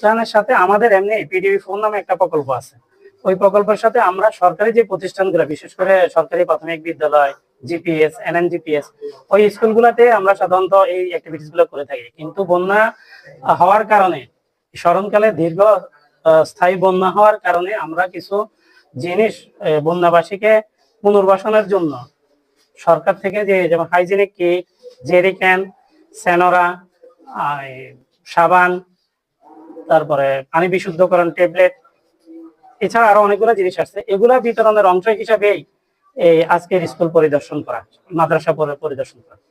প্রতিষ্ঠানের সাথে আমাদের এমনি পিডিবি ফোন নামে একটা প্রকল্প আছে। ওই প্রকল্পের সাথে আমরা সরকারি যে প্রতিষ্ঠানগুলো, বিশেষ করে সরকারি প্রাথমিক বিদ্যালয় জিপিএস এনএনজিপিএস ওই স্কুলগুলোতে আমরা সাধারণত এই অ্যাক্টিভিটিসগুলো করে থাকি। কিন্তু বন্যা হওয়ার কারণে, স্মরণকালে দীর্ঘ স্থায়ী বন্যা হওয়ার কারণে আমরা কিছু জিনিস বন্যাবাসীকে পুনর্বাসনের জন্য সরকার থেকে যে, যেমন হাইজেনিক কিট জেরি ক্যান সেনোরা সাবান তারপরে পানি বিশুদ্ধকরণ ট্যাবলেট, এছাড়া আরও অনেকগুলো জিনিস আছে। এগুলা বিতরণের অংশ হিসাবেই এই আজকের স্কুল পরিদর্শন করা, মাদ্রাসা পরি- পরিদর্শন করা।